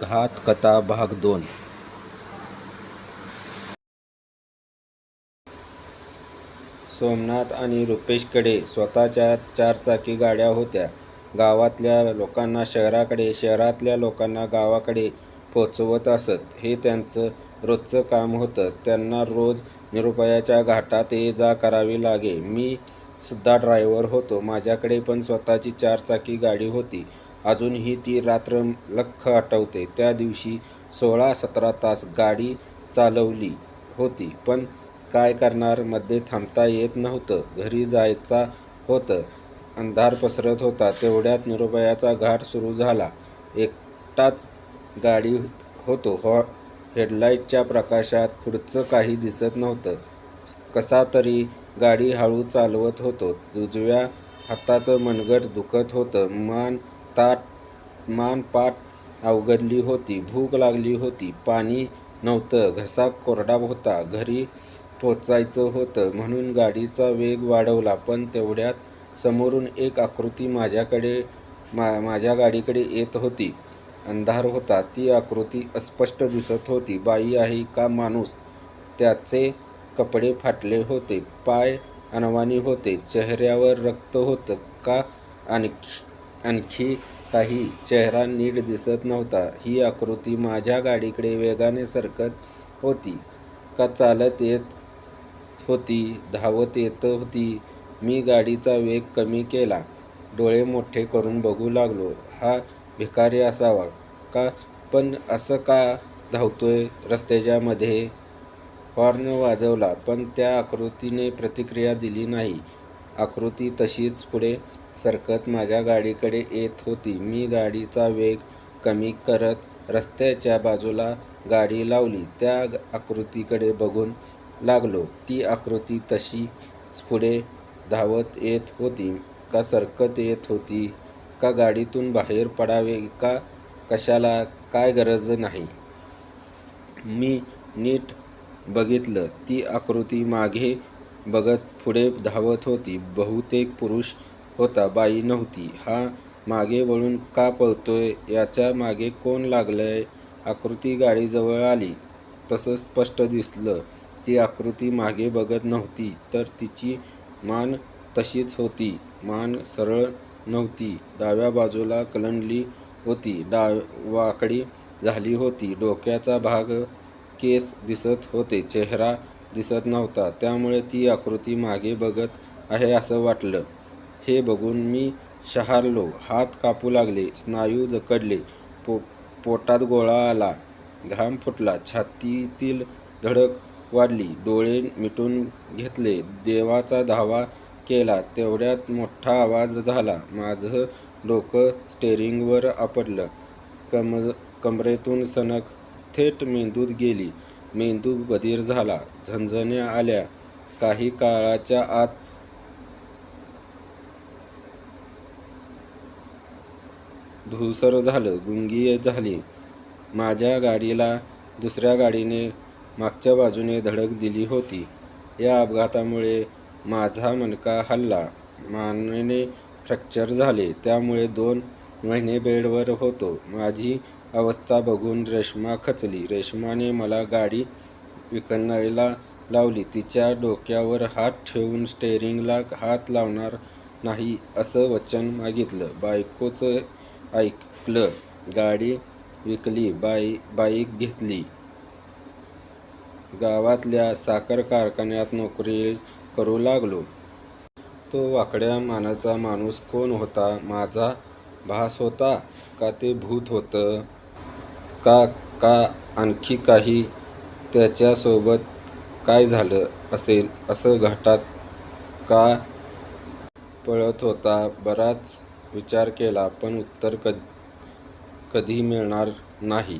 घातकथा भाग दोन सोमनाथ आणि रुपेशकडे स्वतःच्या चारचाकी गाड्या होत्या. गावातल्या लोकांना शहराकडे, शहरातल्या लोकांना गावाकडे पोचवत असत. हे त्यांचं रोजचं काम होतं. त्यांना रोज निरुपयाच्या घाटात ये-जा करावी लागे. मी सुद्धा ड्रायव्हर होतो. माझ्याकडे पण स्वतःची चारचाकी गाडी होती. अजूनही ती रात्र लख्ख आठवते. त्या दिवशी सोळा-सतरा तास गाडी चालवली होती. पण काय करणार? मध्ये थांबता येत नव्हतं. घरी जायचा होतं. अंधार पसरत होता. तेवढ्यात निरुपयाचा घाट सुरू झाला. एकटाच गाडी होतो. हॉ हेडलाईटच्या प्रकाशात पुढचं काही दिसत नव्हतं. कसा तरी गाडी हळू चालवत होतो. उजव्या हाताचं मनगट दुखत होतं. ताट मानपाट अवघडली होती. भूक लागली होती. पाणी नव्हतं. घसा कोरडा होता. घरी पोचायचं होतं म्हणून गाडीचा वेग वाढवला. पण तेवढ्यात समोरून एक आकृती माझ्याकडे मा माझ्या गाडीकडे येत होती. अंधार होता. ती आकृती अस्पष्ट दिसत होती. बाई आहे का माणूस? त्याचे कपडे फाटले होते. पाय अनवाणी होते. चेहऱ्यावर रक्त होतं का आणखी आणखी काही? चेहरा नीट दिसत नव्हता. ही आकृती माझ्या गाडीकडे वेगाने सरकत होती का चालत येत होती? धावत येत होती? मी गाडीचा वेग कमी केला. डोळे मोठे करून बघू लागलो. हा भिकारी असावा का? पण असं का धावतोय रस्त्याच्या मध्ये? हॉर्न वाजवला. पण त्या आकृतीने प्रतिक्रिया दिली नाही. आकृती तशीच पुढे सरकत माझ्या गाडीकडे येत होती. मी गाडीचा वेग कमी करत रस्त्याच्या बाजूला गाडी लावली. त्या आकृतीकडे बघून लागलो. ती आकृती तशीच पुढे धावत येत होती का सरकत येत होती का गाडीतून बाहेर पडावे का कशाला? काय गरज नाही. मी नीट बघितलं. ती आकृती मागे बघत पुढे धावत होती. बहुतेक पुरुष होता. बाई नव्हती. हा मागे वळून का पळतोय? याच्या मागे कोण लागलंय? आकृती गाडीजवळ आली तसं स्पष्ट दिसलं. ती आकृती मागे बघत नव्हती तर तिची मान तशीच होती. मान सरळ नव्हती. डाव्या बाजूला कलंडली होती. वाकडी झाली होती. डोक्याचा भाग, केस दिसत होते. चेहरा दिसत नव्हता. त्यामुळे ती आकृती मागे बघत आहे असं वाटलं. हे बघून मी शहारलो. हात कापू लागले. स्नायू जकडले पो पोटात गोळा आला. घाम फुटला. छातीतील धडक वाढली. डोळे मिटून घेतले. देवाचा धावा केला. तेवढ्यात मोठा आवाज झाला. माझं डोकं स्टेअरिंगवर आपटलं. कमरेतून सनक थेट मेंदूत गेली. मेंदू बधीर झाला. झणझण्या आल्या. काही काळाच्या आत धूसर झालं. गुंगी झाली. माझ्या गाडीला दुसऱ्या गाडीने मागच्या बाजूने धडक दिली होती. या अपघातामुळे माझा मणका हल्ला मानेने फ्रॅक्चर झाले. त्यामुळे दोन महिने बेडवर होतो. माझी अवस्था बघून रेश्मा खचली. रेश्माने मला गाडी विकणायला लावली. तिच्या डोक्यावर हात ठेवून स्टेअरिंगला हात लावणार नाही असं वचन मागितलं. बायकोचं ऐकलं. गाडी विकली. बाई बाईक घेतली. गावातल्या साखर कारखान्यात नोकरी करू लागलो. तो वाकड्या मानाचा माणूस कोण होता? माझा भास होता का ते भूत होतं? का का आणखी काही? त्याच्यासोबत काय झालं असेल? असं घाटात का पळत होता? बराच विचार केला पण उत्तर कधी मिळणार नाही.